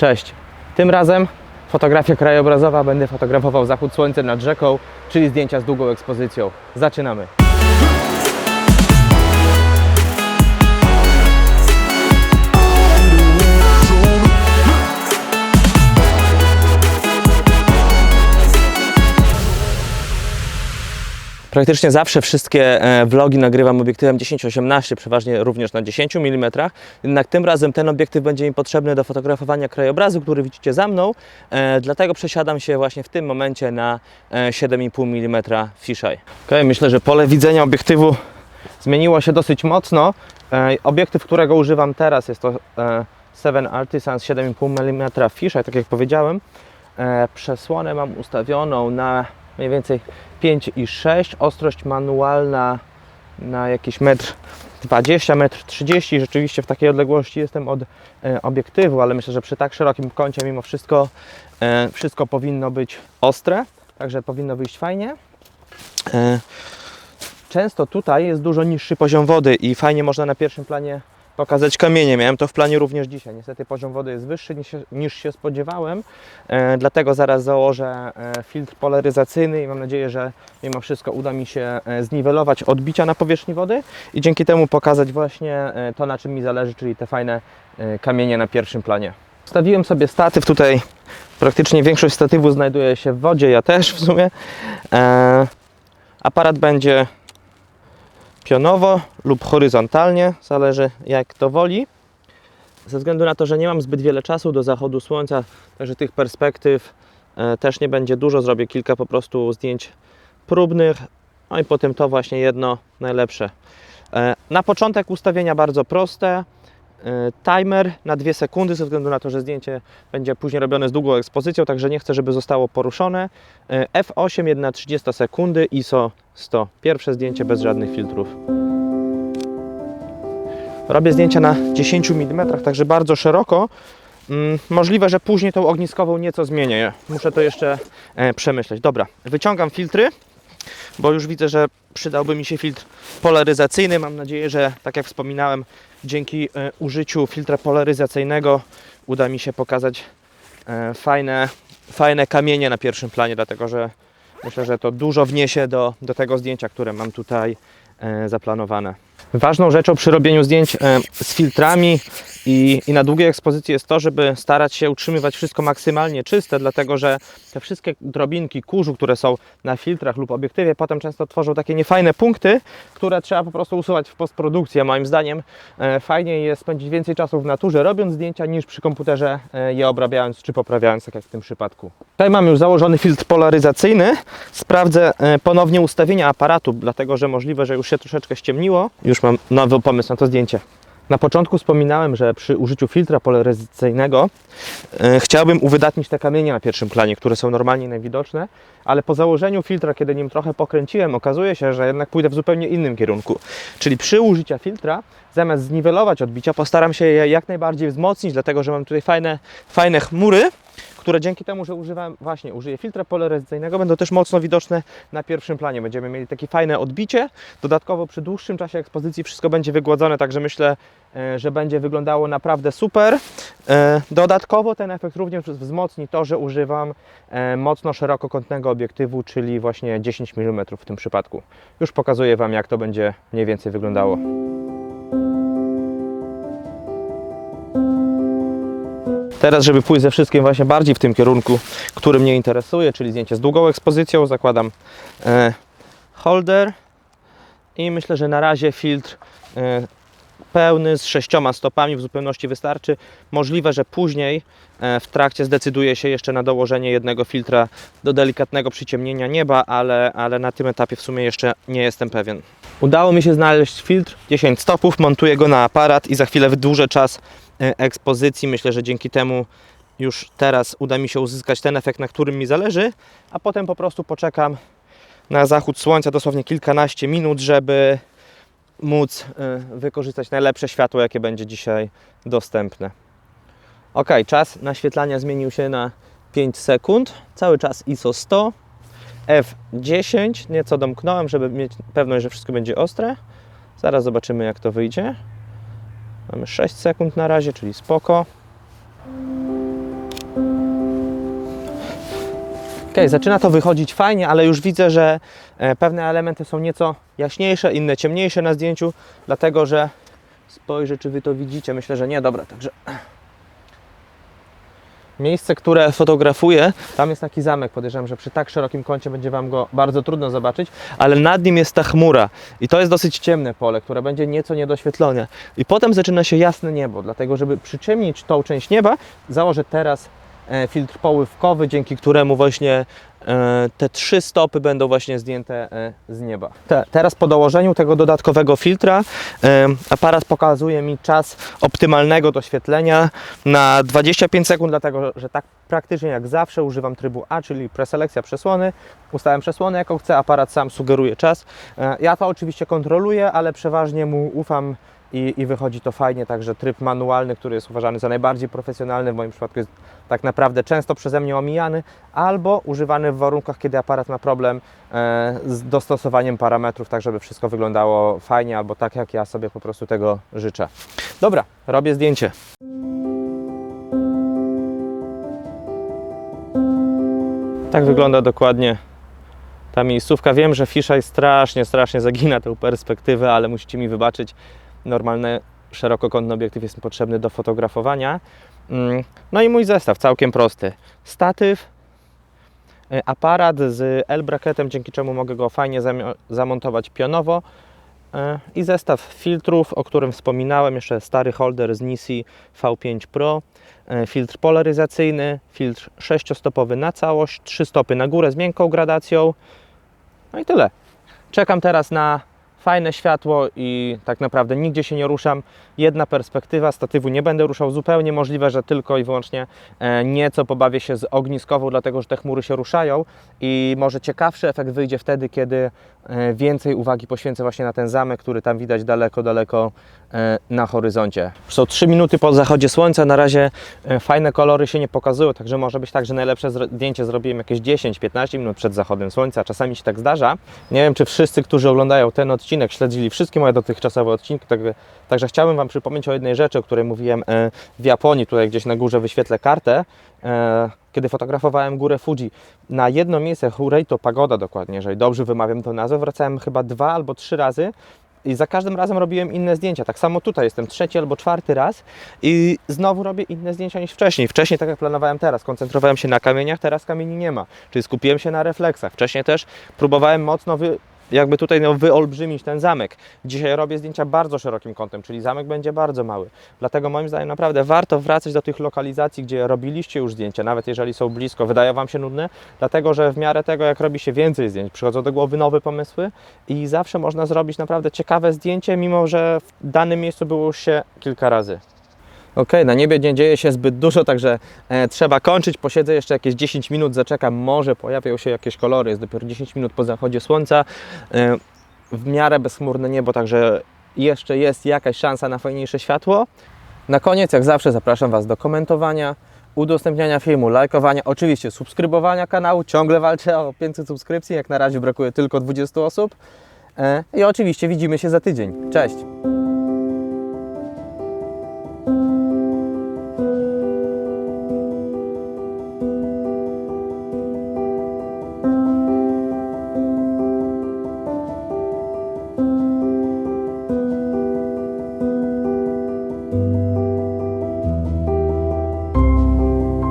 Cześć. Tym razem fotografia krajobrazowa. Będę fotografował zachód słońca nad rzeką, czyli zdjęcia z długą ekspozycją. Zaczynamy. Praktycznie zawsze wszystkie e, vlogi nagrywam obiektywem 10-18, przeważnie również na 10 mm. Jednak tym razem ten obiektyw będzie mi potrzebny do fotografowania krajobrazu, który widzicie za mną. E, dlatego przesiadam się właśnie w tym momencie na e, 7,5 mm fisheye. Okay, myślę, że pole widzenia obiektywu zmieniło się dosyć mocno. E, obiektyw, którego używam teraz jest to e, 7 Artisans 7,5 mm fisheye, tak jak powiedziałem. E, przesłonę mam ustawioną na mniej więcej 5,6, ostrość manualna na jakieś metr 20, metr 30. Rzeczywiście w takiej odległości jestem od e, obiektywu, ale myślę, że przy tak szerokim kącie mimo wszystko e, wszystko powinno być ostre, także powinno wyjść fajnie. E, często tutaj jest dużo niższy poziom wody i fajnie można na pierwszym planie pokazać kamienie. Miałem to w planie również dzisiaj. Niestety poziom wody jest wyższy niż niż się spodziewałem, e, dlatego zaraz założę e, filtr polaryzacyjny i mam nadzieję, że mimo wszystko uda mi się e, zniwelować odbicia na powierzchni wody i dzięki temu pokazać właśnie e, to, na czym mi zależy, czyli te fajne e, kamienie na pierwszym planie. Wstawiłem sobie statyw tutaj. Praktycznie większość statywu znajduje się w wodzie, ja też w sumie. E, aparat będzie pionowo lub horyzontalnie, zależy jak to woli. Ze względu na to, że nie mam zbyt wiele czasu do zachodu słońca, także tych perspektyw e, też nie będzie dużo. Zrobię kilka po prostu zdjęć próbnych, no i potem to właśnie jedno najlepsze. E, Na początek ustawienia bardzo proste. E, Timer na 2 sekundy, ze względu na to, że zdjęcie będzie później robione z długą ekspozycją, także nie chcę, żeby zostało poruszone. E, F8 1 30 sekundy, ISO 100. Pierwsze zdjęcie bez żadnych filtrów. Robię zdjęcia na 10 mm, także bardzo szeroko. Mm, Możliwe, że później tą ogniskową nieco zmienię. Muszę to jeszcze e, przemyśleć. Dobra, wyciągam filtry, bo już widzę, że przydałby mi się filtr polaryzacyjny. Mam nadzieję, że tak jak wspominałem, dzięki e, użyciu filtra polaryzacyjnego uda mi się pokazać e, fajne, fajne kamienie na pierwszym planie, dlatego że myślę, że to dużo wniesie do, do tego zdjęcia, które mam tutaj e, zaplanowane. Ważną rzeczą przy robieniu zdjęć e, z filtrami i, i na długiej ekspozycji jest to, żeby starać się utrzymywać wszystko maksymalnie czyste, dlatego że te wszystkie drobinki kurzu, które są na filtrach lub obiektywie, potem często tworzą takie niefajne punkty, które trzeba po prostu usuwać w postprodukcji. A moim zdaniem e, fajniej jest spędzić więcej czasu w naturze robiąc zdjęcia niż przy komputerze e, je obrabiając czy poprawiając, tak jak w tym przypadku. Tutaj mam już założony filtr polaryzacyjny. Sprawdzę ponownie ustawienia aparatu, dlatego że możliwe, że już się troszeczkę ściemniło. Już mam nowy pomysł na to zdjęcie. Na początku wspominałem, że przy użyciu filtra polaryzacyjnego e, chciałbym uwydatnić te kamienie na pierwszym planie, które są normalnie najwidoczne, ale po założeniu filtra, kiedy nim trochę pokręciłem, okazuje się, że jednak pójdę w zupełnie innym kierunku. Czyli przy użyciu filtra, zamiast zniwelować odbicia, postaram się je jak najbardziej wzmocnić, dlatego że mam tutaj fajne, fajne chmury, które dzięki temu, że używam, właśnie użyję filtra polaryzacyjnego, będą też mocno widoczne na pierwszym planie. Będziemy mieli takie fajne odbicie. Dodatkowo przy dłuższym czasie ekspozycji wszystko będzie wygładzone, także myślę, że będzie wyglądało naprawdę super. E, Dodatkowo ten efekt również wzmocni to, że używam e, mocno szerokokątnego obiektywu, czyli właśnie 10 mm w tym przypadku. Już pokazuję Wam, jak to będzie mniej więcej wyglądało. Teraz, żeby pójść ze wszystkim właśnie bardziej w tym kierunku, który mnie interesuje, czyli zdjęcie z długą ekspozycją, zakładam e, holder i myślę, że na razie filtr e, pełny z sześcioma stopami w zupełności wystarczy. Możliwe, że później e, w trakcie zdecyduję się jeszcze na dołożenie jednego filtra do delikatnego przyciemnienia nieba, ale, ale na tym etapie w sumie jeszcze nie jestem pewien. Udało mi się znaleźć filtr 10 stopów, montuję go na aparat i za chwilę wydłużę czas e, ekspozycji. Myślę, że dzięki temu już teraz uda mi się uzyskać ten efekt, na którym mi zależy, a potem po prostu poczekam na zachód słońca dosłownie kilkanaście minut, żeby móc e, wykorzystać najlepsze światło, jakie będzie dzisiaj dostępne. Ok, czas naświetlania zmienił się na 5 sekund. Cały czas ISO 100, F10. Nieco domknąłem, żeby mieć pewność, że wszystko będzie ostre. Zaraz zobaczymy, jak to wyjdzie. Mamy 6 sekund na razie, czyli spoko. Ok, zaczyna to wychodzić fajnie, ale już widzę, że e, pewne elementy są nieco jaśniejsze, inne ciemniejsze na zdjęciu, dlatego że spojrzę, czy Wy to widzicie. Myślę, że nie. Dobra, także miejsce, które fotografuję, tam jest taki zamek. Podejrzewam, że przy tak szerokim kącie będzie Wam go bardzo trudno zobaczyć, ale nad nim jest ta chmura i to jest dosyć ciemne pole, które będzie nieco niedoświetlone. I potem zaczyna się jasne niebo, dlatego żeby przyciemnić tą część nieba, założę teraz filtr poływkowy, dzięki któremu właśnie e, te trzy stopy będą właśnie zdjęte e, z nieba. Te, teraz po dołożeniu tego dodatkowego filtra e, aparat pokazuje mi czas optymalnego doświetlenia na 25 sekund, dlatego że tak praktycznie jak zawsze używam trybu A, czyli preselekcja przesłony. Ustałem przesłonę jaką chcę, aparat sam sugeruje czas. E, Ja to oczywiście kontroluję, ale przeważnie mu ufam i, i wychodzi to fajnie, także tryb manualny, który jest uważany za najbardziej profesjonalny, w moim przypadku jest tak naprawdę często przeze mnie omijany, albo używany w warunkach, kiedy aparat ma problem e, z dostosowaniem parametrów, tak żeby wszystko wyglądało fajnie, albo tak jak ja sobie po prostu tego życzę. Dobra, robię zdjęcie. Tak wygląda dokładnie ta miejscówka. Wiem, że Fisheye strasznie, strasznie zagina tę perspektywę, ale musicie mi wybaczyć. Normalny szerokokątny obiektyw jest mi potrzebny do fotografowania. Mm, No i mój zestaw, całkiem prosty. Statyw, aparat z L-bracketem, dzięki czemu mogę go fajnie zamontować pionowo y, i zestaw filtrów, o którym wspominałem, jeszcze stary holder z Nisi V5 Pro, y, filtr polaryzacyjny, filtr 6-stopowy na całość, 3 stopy na górę z miękką gradacją. No i tyle. Czekam teraz na fajne światło i tak naprawdę nigdzie się nie ruszam. Jedna perspektywa, statywu nie będę ruszał zupełnie. Możliwe, że tylko i wyłącznie e, nieco pobawię się z ogniskową, dlatego że te chmury się ruszają i może ciekawszy efekt wyjdzie wtedy, kiedy e, więcej uwagi poświęcę właśnie na ten zamek, który tam widać daleko, daleko e, na horyzoncie. Są 3 minuty po zachodzie słońca, na razie fajne kolory się nie pokazują, także może być tak, że najlepsze zdjęcie zrobiłem jakieś 10-15 minut przed zachodem słońca. Czasami się tak zdarza. Nie wiem, czy wszyscy, którzy oglądają ten odcinek, śledzili wszystkie moje dotychczasowe odcinki, tak, także chciałbym Wam przypomnieć o jednej rzeczy, o której mówiłem e, w Japonii. Tutaj gdzieś na górze wyświetlę kartę. E, Kiedy fotografowałem górę Fuji, na jedno miejsce, Hureito Pagoda dokładnie, jeżeli dobrze wymawiam tę nazwę, wracałem chyba dwa albo trzy razy i za każdym razem robiłem inne zdjęcia. Tak samo tutaj jestem trzeci albo czwarty raz i znowu robię inne zdjęcia niż wcześniej. Wcześniej, tak jak planowałem teraz, koncentrowałem się na kamieniach, teraz kamieni nie ma. Czyli skupiłem się na refleksach. Wcześniej też próbowałem mocno wy, jakby tutaj no, wyolbrzymić ten zamek. Dzisiaj robię zdjęcia bardzo szerokim kątem, czyli zamek będzie bardzo mały. Dlatego moim zdaniem naprawdę warto wracać do tych lokalizacji, gdzie robiliście już zdjęcia, nawet jeżeli są blisko. Wydają Wam się nudne, dlatego że w miarę tego, jak robi się więcej zdjęć, przychodzą do głowy nowe pomysły i zawsze można zrobić naprawdę ciekawe zdjęcie, mimo że w danym miejscu było już się kilka razy. Ok, na niebie nie dzieje się zbyt dużo, także e, trzeba kończyć. Posiedzę jeszcze jakieś 10 minut, zaczekam, może pojawią się jakieś kolory. Jest dopiero 10 minut po zachodzie słońca. E, w miarę bezchmurne niebo, także jeszcze jest jakaś szansa na fajniejsze światło. Na koniec, jak zawsze, zapraszam Was do komentowania, udostępniania filmu, lajkowania, oczywiście subskrybowania kanału. Ciągle walczę o 500 subskrypcji, jak na razie brakuje tylko 20 osób. E, I oczywiście widzimy się za tydzień. Cześć!